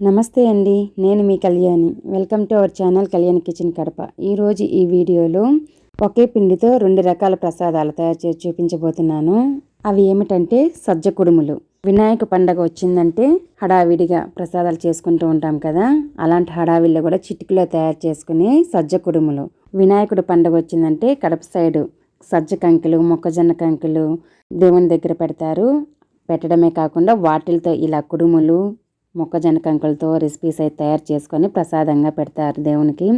నమస్తే అండి నేను మీ Kalyani. Welcome to our channel Kalyan kitchen Kadapa. ఈరోజు ఈ వీడియోలో ఒకే పిండితో రెండు రకాల ప్రసాదాలు తయారు చేసి చూపించబోతున్నాను. అవి ఏమిటంటే సజ్జ కుడుములు. వినాయక పండగ వచ్చిందంటే హడావిడిగా ప్రసాదాలు చేసుకుంటూ ఉంటాం కదా అలాంటి హడావిడిలో కూడా చిటికలో తయారు చేసుకునే సజ్జ కుడుములు. వినాయకుడు పండగ వచ్చిందంటే కడప సైడు సజ్జ కంకులు మొక్కజొన్న కంకులు దేవుని దగ్గర పెడతారు. పెట్టడమే కాకుండా వాటిలతో ఇలా కుడుములు మొక్కజొన్న కంకులతో రెసిపీస్ అయితే తయారు చేసుకొని ప్రసాదంగా పెడతారు దేవునికి.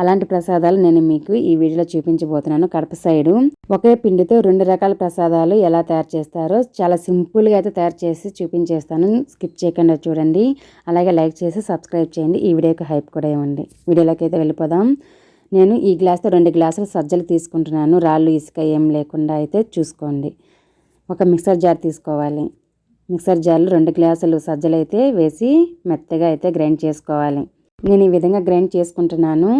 అలాంటి ప్రసాదాలు నేను మీకు ఈ వీడియోలో చూపించబోతున్నాను. కడప సైడు ఒకే పిండితో రెండు రకాల ప్రసాదాలు ఎలా తయారు చేస్తారో చాలా సింపుల్గా అయితే తయారు చేసి చూపించేస్తాను. స్కిప్ చేయకుండా చూడండి. అలాగే లైక్ చేసి సబ్స్క్రైబ్ చేయండి. ఈ వీడియోకి హైప్ కూడా ఇవ్వండి. వీడియోలోకి అయితే వెళ్ళిపోదాం. నేను ఈ గ్లాస్తో రెండు గ్లాసులు సజ్జలు తీసుకుంటున్నాను. రాళ్ళు ఇసుక ఏం లేకుండా అయితే చూసుకోండి. ఒక మిక్సర్ జార్ తీసుకోవాలి. మిక్సర్ జార్లో రెండు గ్లాసులు సజ్జలు అయితే వేసి మెత్తగా అయితే గ్రైండ్ చేసుకోవాలి. నేను ఈ విధంగా గ్రైండ్ చేసుకుంటున్నాను.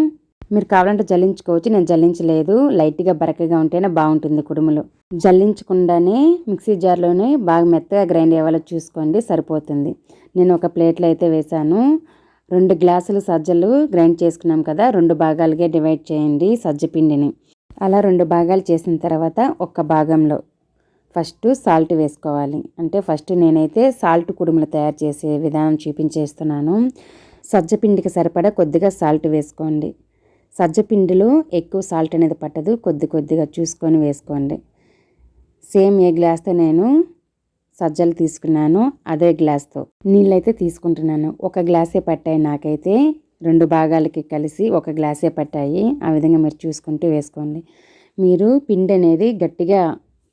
మీరు కావాలంటే జల్లించుకోవచ్చు నేను జల్లించలేదు. లైట్గా బరకగా ఉంటేనే బాగుంటుంది కుడుములు. జల్లించకుండానే మిక్సీ జార్లోనే బాగా మెత్తగా గ్రైండ్ అయ్యేవాళ్ళు చూసుకోండి సరిపోతుంది. నేను ఒక ప్లేట్లో అయితే వేశాను. రెండు గ్లాసులు సజ్జలు గ్రైండ్ చేసుకున్నాం కదా రెండు భాగాలుగా డివైడ్ చేయండి సజ్జ పిండిని. అలా రెండు భాగాలు చేసిన తర్వాత ఒక్క భాగంలో ఫస్ట్ సాల్ట్ వేసుకోవాలి. అంటే ఫస్ట్ నేనైతే సాల్ట్ కుడుములు తయారు చేసే విధానం చూపించేస్తున్నాను. సజ్జపిండికి సరిపడా కొద్దిగా సాల్ట్ వేసుకోండి. సజ్జపిండిలో ఎక్కువ సాల్ట్ అనేది పట్టదు. కొద్ది కొద్దిగా చూసుకొని వేసుకోండి. సేమ్ ఏ గ్లాస్తో నేను సజ్జలు తీసుకున్నాను అదే గ్లాస్తో నీళ్ళైతే తీసుకుంటున్నాను. ఒక గ్లాసే పట్టాయి నాకైతే. రెండు భాగాలకి కలిసి ఒక గ్లాసే పట్టాయి. ఆ విధంగా మీరు చూసుకుంటూ వేసుకోండి. మీరు పిండి అనేది గట్టిగా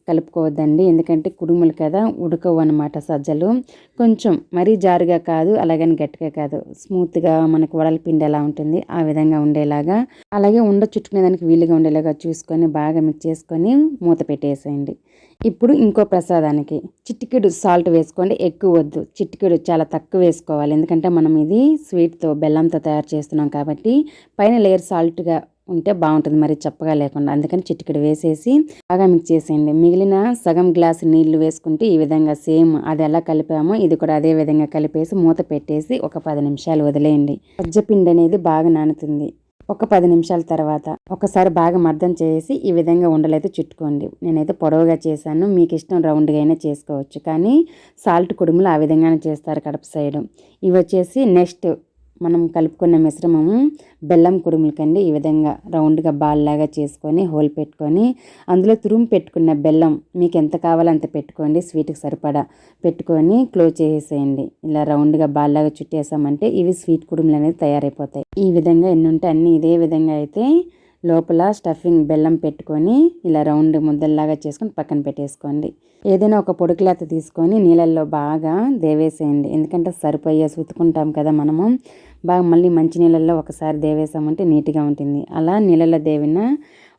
కలుపుకోవద్దండి. ఎందుకంటే కుడుములు కదా ఉడకవు అనమాట సజ్జలు. కొంచెం మరీ జారుగా కాదు అలాగని గట్టిగా కాదు. స్మూత్గా మనకు వడల పిండి ఎలా ఉంటుంది ఆ విధంగా ఉండేలాగా. అలాగే ఉండ చుట్టుకునేదానికి వీలుగా ఉండేలాగా చూసుకొని బాగా మిక్స్ చేసుకొని మూత పెట్టేసేయండి. ఇప్పుడు ఇంకో ప్రసాదానికి. చిటికెడు సాల్ట్ వేసుకోండి. ఎక్కువ వద్దు. చిటికెడు చాలా తక్కువ వేసుకోవాలి. ఎందుకంటే మనం ఇది స్వీట్తో బెల్లంతో తయారు చేస్తున్నాం కాబట్టి పైన లేయర్ సాల్ట్గా ఉంటే బాగుంటుంది. మరి చప్పగా లేకుండా. అందుకని చిటికెడు వేసేసి బాగా మిక్స్ చేసేయండి. మిగిలిన సగం గ్లాస్ నీళ్ళు వేసుకుంటే ఈ విధంగా సేమ్ అది ఎలా కలిపామో ఇది కూడా అదే విధంగా కలిపేసి మూత పెట్టేసి ఒక పది నిమిషాలు వదిలేయండి. సజ్జపిండి అనేది బాగా నానుతుంది. ఒక పది నిమిషాల తర్వాత ఒకసారి బాగా మర్దం చేసి ఈ విధంగా ఉండలైతే చుట్టుకోండి. నేనైతే పొడవుగా చేశాను. మీకు ఇష్టం రౌండ్గా అయినా చేసుకోవచ్చు. కానీ సాల్ట్ కుడుములు ఆ విధంగానే చేస్తారు కడప సైడు. ఇవి వచ్చేసి నెక్స్ట్ మనం కలుపుకున్న మిశ్రమము బెల్లం కుడుములకండి ఈ విధంగా రౌండ్గా బాల్ లాగా చేసుకొని హోల్ పెట్టుకొని అందులో తురుము పెట్టుకున్న బెల్లం మీకు ఎంత కావాలో అంత పెట్టుకోండి స్వీట్కి సరిపడా పెట్టుకొని క్లోజ్ చేసేయండి. ఇలా రౌండ్గా బాల్లాగా చుట్టేసామంటే ఇవి స్వీట్ కుడుములు అనేది తయారైపోతాయి. ఈ విధంగా ఎన్ని ఉంటే అన్నీ ఇదే విధంగా అయితే లోపల స్టఫింగ్ బెల్లం పెట్టుకొని ఇలా రౌండ్ ముద్దల్లాగా చేసుకొని పక్కన పెట్టేసుకోండి. ఏదైనా ఒక పొడి క్లాత్ తీసుకొని నీళ్ళల్లో బాగా దేవేసేయండి. ఎందుకంటే సరిపోయే సుతుకుంటాం కదా మనము. బాగా మళ్ళీ మంచి నీళ్ళల్లో ఒకసారి దేవేసామంటే నీట్గా ఉంటుంది. అలా నీళ్ళల్లో దేవిన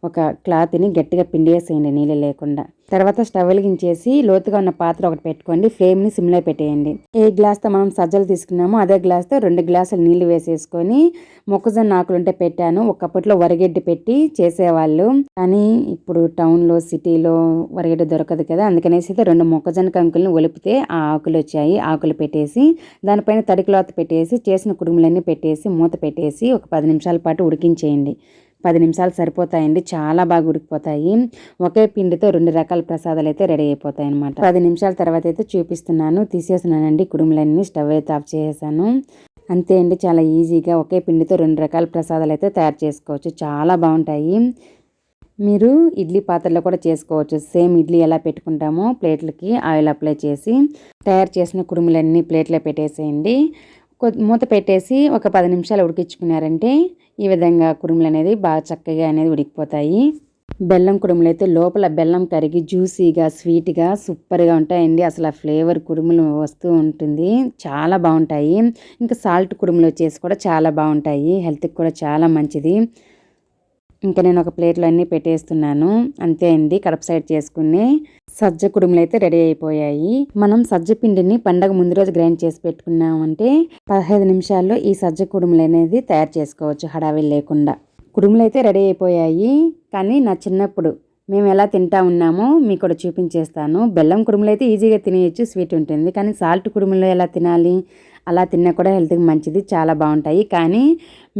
ఒక క్లాత్ని గట్టిగా పిండేసేయండి నీళ్ళు లేకుండా. తర్వాత స్టవ్ వెలిగించేసి లోతుగా ఉన్న పాత్ర ఒకటి పెట్టుకోండి. ఫ్లేమ్ని సిమ్లో పెట్టేయండి. ఏ గ్లాస్తో మనం సజ్జలు తీసుకున్నామో అదే గ్లాస్తో రెండు గ్లాసులు నీళ్ళు వేసేసుకొని మొక్కజొన్న ఆకులు ఉంటే పెట్టాను. ఒకప్పట్లో వరిగడ్డి పెట్టి చేసేవాళ్ళు. కానీ ఇప్పుడు టౌన్లో సిటీలో వరిగడ్డి దొరకదు కదా అందుకనేసి అయితే రెండు మొక్కజొన్న కంకుల్ని ఒలిపితే ఆ ఆకులు వచ్చాయి. ఆకులు పెట్టేసి దానిపైన తడి క్లాత్ పెట్టేసి చేసిన కుడుములన్నీ పెట్టేసి మూత పెట్టేసి ఒక పది నిమిషాల పాటు ఉడికించేయండి. పది నిమిషాలు సరిపోతాయండి. చాలా బాగా ఉడికిపోతాయి. ఒకే పిండితో రెండు రకాల ప్రసాదాలు అయితే రెడీ అయిపోతాయి అనమాట పది నిమిషాల తర్వాత అయితే చూపిస్తున్నాను. తీసేస్తున్నానండి. కుడుములన్నీ స్టవ్ అయితే ఆఫ్ చేసేసాను. అంతే అండి. చాలా ఈజీగా ఒకే పిండితో రెండు రకాల ప్రసాదాలు అయితే తయారు చేసుకోవచ్చు. చాలా బాగుంటాయి. మీరు ఇడ్లీ పాత్రలో కూడా చేసుకోవచ్చు. సేమ్ ఇడ్లీ ఎలా పెట్టుకుంటామో ప్లేట్లకి ఆయిల్ అప్లై చేసి తయారు చేసిన కుడుములన్నీ ప్లేట్లో పెట్టేసేయండి. మూత పెట్టేసి ఒక పది నిమిషాలు ఉడికించుకున్నారంటే ఈ విధంగా కురుములు అనేది బాగా చక్కగా అనేది ఉడికిపోతాయి. బెల్లం కుడుములు అయితే లోపల బెల్లం కరిగి జ్యూసీగా స్వీట్గా సూపర్గా ఉంటాయండి. అసలు ఆ ఫ్లేవర్ కుడుములు వస్తూ ఉంటుంది. చాలా బాగుంటాయి. ఇంకా సాల్ట్ కుడుములు వచ్చేసి కూడా చాలా బాగుంటాయి. హెల్త్కి కూడా చాలా మంచిది. ఇంకా నేను ఒక ప్లేట్లో అన్నీ పెట్టేస్తున్నాను. అంతే అండి కడప సైడ్ చేసుకుని సజ్జ కుడుములు అయితే రెడీ అయిపోయాయి. మనం సజ్జ పిండిని పండగ ముందు రోజు గ్రైండ్ చేసి పెట్టుకున్నామంటే పదహైదు నిమిషాల్లో ఈ సజ్జ కుడుములు అనేది తయారు చేసుకోవచ్చు హడావిలు లేకుండా. కుడుములు అయితే రెడీ అయిపోయాయి కానీ నా చిన్నప్పుడు మేము ఎలా తింటా ఉన్నామో మీకు కూడా చూపించేస్తాను. బెల్లం కుడుములు అయితే ఈజీగా తినేయచ్చు స్వీట్ ఉంటుంది. కానీ సాల్ట్ కుడుములు ఎలా తినాలి అలా తిన్నా కూడా హెల్త్కి మంచిది చాలా బాగుంటాయి. కానీ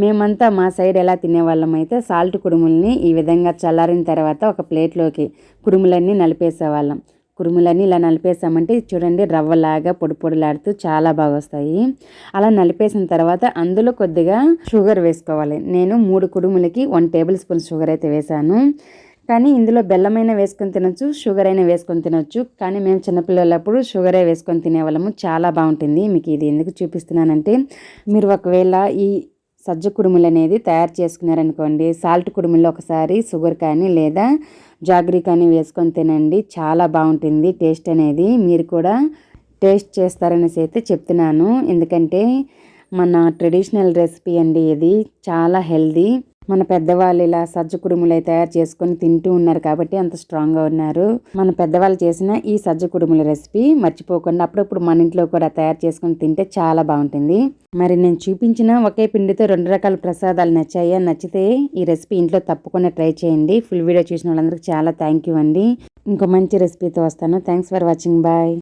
మేమంతా మా సైడ్ ఎలా తినేవాళ్ళం అయితే సాల్ట్ కుడుముల్ని ఈ విధంగా చల్లారిన తర్వాత ఒక ప్లేట్లోకి కుడుములన్నీ నలిపేసేవాళ్ళం. కురుములన్నీ ఇలా నలిపేసామంటే చూడండి రవ్వలాగా పొడి పొడిలాడుతూ చాలా బాగా వస్తాయి అలా నలిపేసిన తర్వాత అందులో కొద్దిగా షుగర్ వేసుకోవాలి. నేను మూడు కుడుములకి వన్ టేబుల్ స్పూన్ షుగర్ అయితే వేసాను. కానీ ఇందులో బెల్లమైన వేసుకొని తినొచ్చు షుగర్ అయినా వేసుకొని తినొచ్చు. కానీ మేము చిన్నపిల్లలప్పుడు షుగరే వేసుకొని తినేవాళ్ళము. చాలా బాగుంటుంది. మీకు ఇది ఎందుకు చూపిస్తున్నానంటే మీరు ఒకవేళ ఈ సజ్జ కుడుములు అనేది తయారు చేసుకున్నారనుకోండి సాల్ట్ కుడుములు ఒకసారి షుగర్ కానీ లేదా జాగ్రీ కానీ వేసుకొని తినండి. చాలా బాగుంటుంది టేస్ట్ అనేది. మీరు కూడా టేస్ట్ చేస్తారనేసి అయితే చెప్తున్నాను. ఎందుకంటే మన ట్రెడిషనల్ రెసిపీ అండి ఇది. చాలా హెల్దీ. మన పెద్దవాళ్ళు ఇలా సజ్జ కుడుములు తయారు చేసుకొని తింటూ ఉన్నారు కాబట్టి అంత స్ట్రాంగ్గా ఉన్నారు. మన పెద్దవాళ్ళు చేసిన ఈ సజ్జ కుడుముల రెసిపీ మర్చిపోకుండా అప్పుడప్పుడు మన ఇంట్లో కూడా తయారు చేసుకొని తింటే చాలా బాగుంటుంది. మరి నేను చూపించిన ఒకే పిండితో రెండు రకాల ప్రసాదాలు నచ్చాయా. నచ్చితే ఈ రెసిపీ ఇంట్లో తప్పకుండా ట్రై చేయండి. ఫుల్ వీడియో చూసిన వాళ్ళందరికీ చాలా థ్యాంక్ యూ అండి. ఇంకో మంచి రెసిపీతో వస్తాను. Thanks for watching. బాయ్.